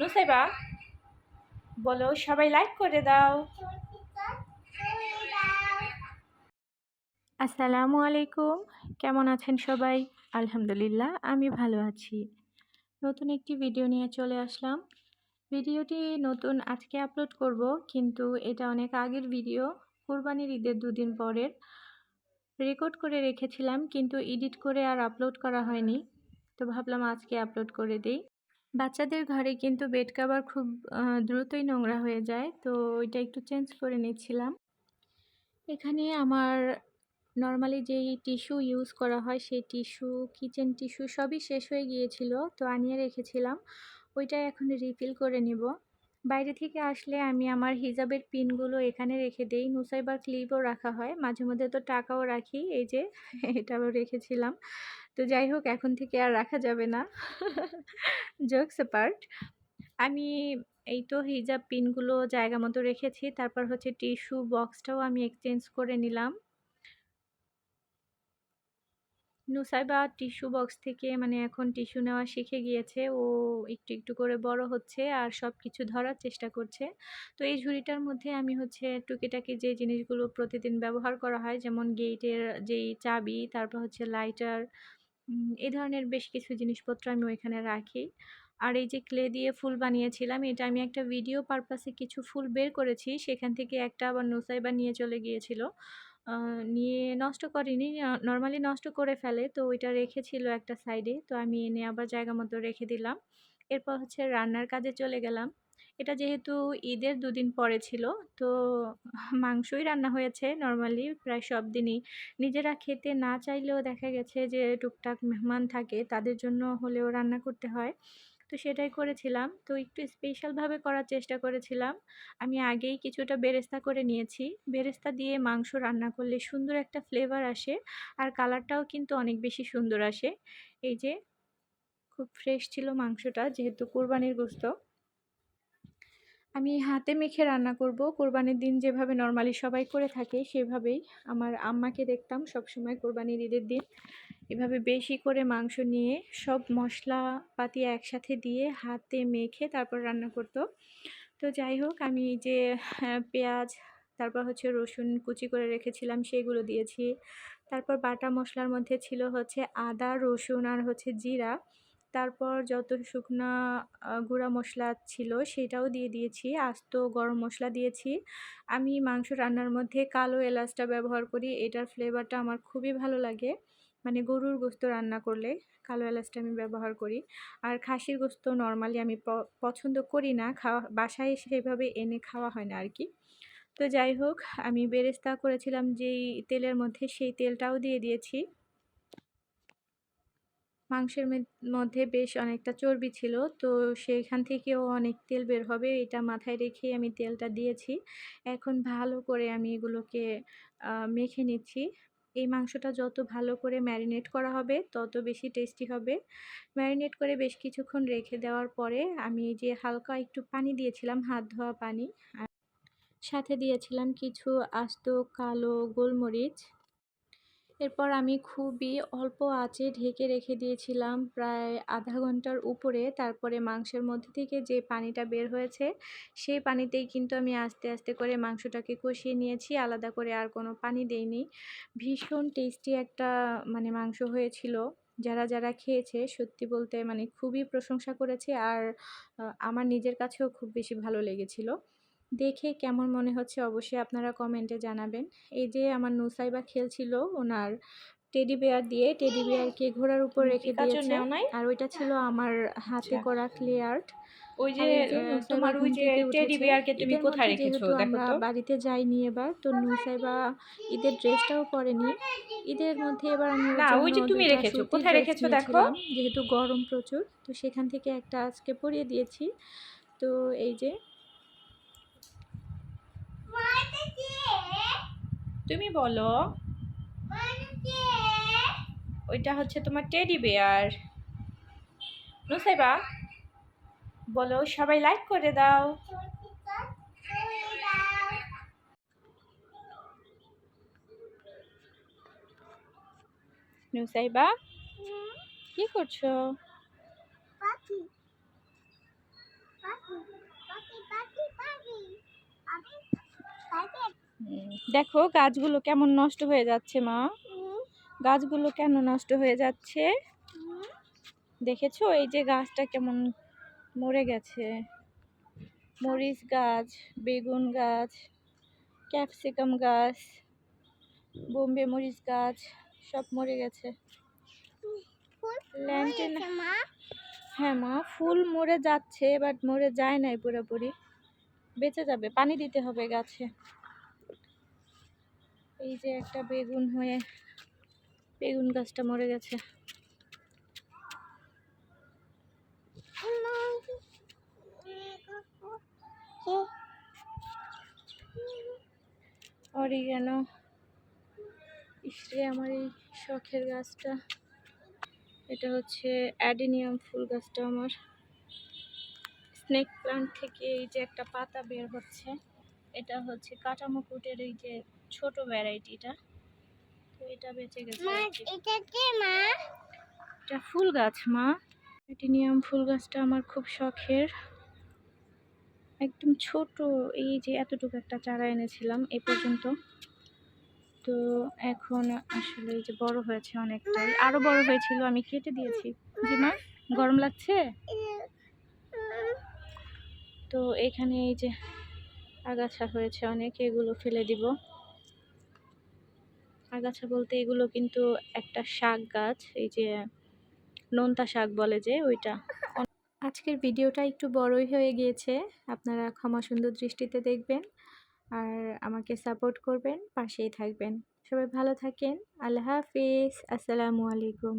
নুসাইবা, বলো, সবাই লাইক করে দাও। আসসালামু আলাইকুম, কেমন আছেন সবাই? আলহামদুলিল্লাহ, আমি ভালো আছি। নতুন একটি ভিডিও নিয়ে চলে আসলাম। ভিডিওটি নতুন আজকে আপলোড করব, কিন্তু এটা অনেক আগের ভিডিও কোরবানির ঈদের দুদিন পরের। রেকর্ড করে রেখেছিলাম, কিন্তু এডিট করে আর আপলোড করা হয়নি। তো ভাবলাম আজকে আপলোড করে দিই। বাচ্চাদের ঘরে কিন্তু বেড কাভার খুব দ্রুতই নোংরা হয়ে যায়। তো ওইটা একটু চেঞ্জ করে নিচ্ছিলাম। এখানে আমার নর্মালি যেই টিস্যু ইউজ করা হয়, সেই টিস্যু, কিচেন টিস্যু সবই শেষ হয়ে গিয়েছিল। তো আনিয়ে রেখেছিলাম। ওইটা এখন রিফিল করে নিব। বাইরে থেকে আসলে আমি আমার হিজাবের পিনগুলো এখানে রেখে দেই। নুসাইবার ক্লিপও রাখা হয়। মাঝে মধ্যে তো টাকাও রাখি। এই যে এটাও রেখেছিলাম। তো যাই হোক, এখন থেকে আর রাখা যাবে না। জোকস পার্ট আমি এই তো হিজাব পিনগুলো জায়গা মতো রেখেছি। তারপর হচ্ছে টিস্যু বক্সটাও আমি এক্সচেঞ্জ করে নিলাম। নুসাইবা টিস্যু বক্স থেকে মানে এখন টিস্যু নেওয়া শিখে গিয়েছে। ও একটু একটু করে বড় হচ্ছে আর সব কিছু ধরার চেষ্টা করছে। তো এই ঝুড়িটার মধ্যে আমি হচ্ছে টুকিটাকি যে জিনিসগুলো প্রতিদিন ব্যবহার করা হয়, যেমন গেটের যেই চাবি, তারপর হচ্ছে লাইটার এই ধরনের বেশ কিছু জিনিসপত্র আমি ওইখানে রাখি। আর এই যে ক্লে দিয়ে ফুল বানিয়েছিলাম, এটা আমি একটা ভিডিও পারপাসে কিছু ফুল বের করেছি। সেখান থেকে একটা আবার নুসাইবা নিয়ে চলে গিয়েছিল। নিয়ে নষ্ট করিনি। নর্মালি নষ্ট করে ফেলে। তো ওইটা রেখেছিল একটা সাইডে তো আমি এনে আবার জায়গা মতো রেখে দিলাম। এরপর হচ্ছে রান্নার কাজে চলে গেলাম। এটা যেহেতু ঈদের দুদিন পরে ছিল, তো মাংসই রান্না হয়েছে নর্মালি প্রায় সব দিনই। নিজেরা খেতে না চাইলেও দেখা গেছে যে টুকটাক মেহমান থাকে, তাদের জন্য হলেও রান্না করতে হয়। তো সেটাই করেছিলাম। তো একটু স্পেশালভাবে করার চেষ্টা করেছিলাম। আমি আগেই কিছুটা বেরেস্তা করে নিয়েছি। বেরেস্তা দিয়ে মাংস রান্না করলে সুন্দর একটা ফ্লেভার আসে আর কালারটাও কিন্তু অনেক বেশি সুন্দর আসে। এই যে, খুব ফ্রেশ ছিল মাংসটা যেহেতু কোরবানির গোস্ত। আমি হাতে মেখে রান্না করব। কোরবানির দিন যেভাবে নর্মালি সবাই করে থাকে সেভাবেই আমার আম্মাকে দেখতাম সবসময় কোরবানির ঈদের দিন। এভাবে বেশি করে মাংস নিয়ে সব মশলাপাতি একসাথে দিয়ে হাতে মেখে তারপর রান্না করতো। তো যাই হোক আমি যে হ্যাঁ, পেঁয়াজ তারপর হচ্ছে রসুন কুচি করে রেখেছিলাম সেগুলো দিয়েছি। তারপর বাটা মশলার মধ্যে ছিল হচ্ছে আদা রসুন আর হচ্ছে জিরা। তারপর যত শুকনা গুঁড়া মশলা ছিল সেটাও দিয়ে দিয়েছি, আস্ত গরম মশলা দিয়েছি। আমি মাংস রান্নার মধ্যে কালো এলাচটা ব্যবহার করি, এটার ফ্লেভারটা আমার খুবই ভালো লাগে। মানে গরুর গোস্ত রান্না করলে কালো এলাচটা আমি ব্যবহার করি। আর খাসির গোস্ত নর্মালি আমি পছন্দ করি না, খাওয়া, বাসায় সেভাবে এনে খাওয়া হয় না আর কি তো যাই হোক, আমি বেরেস্তা করেছিলাম যেই তেলের মধ্যে, সেই তেলটাও দিয়ে দিয়েছি। মাংসের মধ্যে বেশ অনেকটা চর্বি ছিল। তো সেইখান থেকেও অনেক তেল বের হবে, এটা মাথায় রেখেই আমি তেলটা দিয়েছি। এখন ভালো করে আমি এগুলোকে মেখে নিচ্ছি। এই মাংসটা যত ভালো করে ম্যারিনেট করা হবে, তত বেশি টেস্টি হবে। ম্যারিনেট করে বেশ কিছুক্ষণ রেখে দেওয়ার পরে আমি যে হালকা একটু পানি দিয়েছিলাম, হাত ধোয়া পানি। সাথে দিয়েছিলাম কিছু আস্ত কালো গোলমরিচ। এরপর আমি খুবই অল্প আঁচে ঢেকে রেখে দিয়েছিলাম প্রায় আধা ঘণ্টার উপরে। তারপরে মাংসের মধ্যে থেকে যে পানিটা বের হয়েছে, সেই পানিতেই কিন্তু আমি আস্তে আস্তে করে মাংসটাকে কষিয়ে নিয়েছি। আলাদা করে আর কোনো পানি দেইনি। ভীষণ টেস্টি একটা মানে মাংস হয়েছিল। যারা যারা খেয়েছে, সত্যি বলতে মানে খুবই প্রশংসা করেছে। আর আমার নিজের কাছেও খুব বেশি ভালো লেগেছিল। দেখে কেমন মনে হচ্ছে অবশ্যই আপনারা কমেন্টে জানাবেন এই যে আমার নুসাইবা খেলছিল ওনার টেডি বেয়ার দিয়ে টেডি বেয়ারকে ঘোড়ার উপর রেখে দিয়েছে আর ওইটা ছিল আমার হাতে আচ্ছা। করা ক্লে আর্ট ওই যে তোমার ওই যে টেডি। বিয়ারকে তুমি কোথায় রেখেছো দেখো তো বাড়িতে যাইনি এবার তো নুসাইবা ঈদের ড্রেসটাও পরেনি ঈদের মধ্যে এবার আমি না, ওই যে তুমি রেখেছো। কোথায় রেখেছো দেখো? যেহেতু গরম প্রচুর তো সেখান থেকে একটা আজকে পরিয়ে দিয়েছি তো এই যে তুমি বলো। ওইটা হচ্ছে তোমার টেডি বিয়ার নুসাইবা বলো সবাই লাইক করে দাও। নুসাইবা কি করছ? দেখো গাছগুলো কেমন নষ্ট হয়ে যাচ্ছে মা। গাছগুলো কেন নষ্ট হয়ে যাচ্ছে? দেখেছ? এই যে গাছটা কেমন মরে গেছে। মরিচ গাছ বেগুন গাছ ক্যাপসিকাম গাছ বোম্বে মরিচ গাছ সব মরে গেছে। ল্যান্টেন হ্যাঁ মা ফুল মরে যাচ্ছে বাট মরে যায় নাই পুরোপুরি। বেঁচে যাবে পানি দিতে হবে গাছে। এই যে একটা বেগুন হয়ে বেগুন গাছটা মরে গেছে। অরিগানো ইসরে আমার এই শখের গাছটা। এটা হচ্ছে অ্যাডিনিয়াম ফুল গাছটা আমার। স্নেক প্লান্ট থেকে এই যে একটা পাতা বের হচ্ছে। এটা হচ্ছে কাটা মুকুটের এই যে ছোট ভ্যারাইটিটা। তো এটা বেঁচে গেছে আর এটা কে মা? এটা ফুল গাছ মা। অ্যাডেনিয়াম ফুল গাছটা আমার খুব শখের। একদম ছোট এই যে এতটুকু একটা চারা এনেছিলাম এ পর্যন্ত। তো এখন আসলে এই যে বড় হয়েছে অনেকটাই। আরও বড় হয়েছিল আমি কেটে দিয়েছি। জি মা গরম লাগছে? তো এখানে এই যে আগাছা হয়েছে, অনেক এগুলো ফেলে দিব। আগাছা বলতে এগুলো কিন্তু একটা শাক গাছ, এই যে নোনতা শাক বলে যে ওইটা। আজকের ভিডিওটা একটু বড়ই হয়ে গিয়েছে, আপনারা ক্ষমা সুন্দর দৃষ্টিতে দেখবেন আর আমাকে সাপোর্ট করবেন, পাশেই থাকবেন। সবাই ভালো থাকেন, আল্লাহ হাফিজ, আসসালামু আলাইকুম।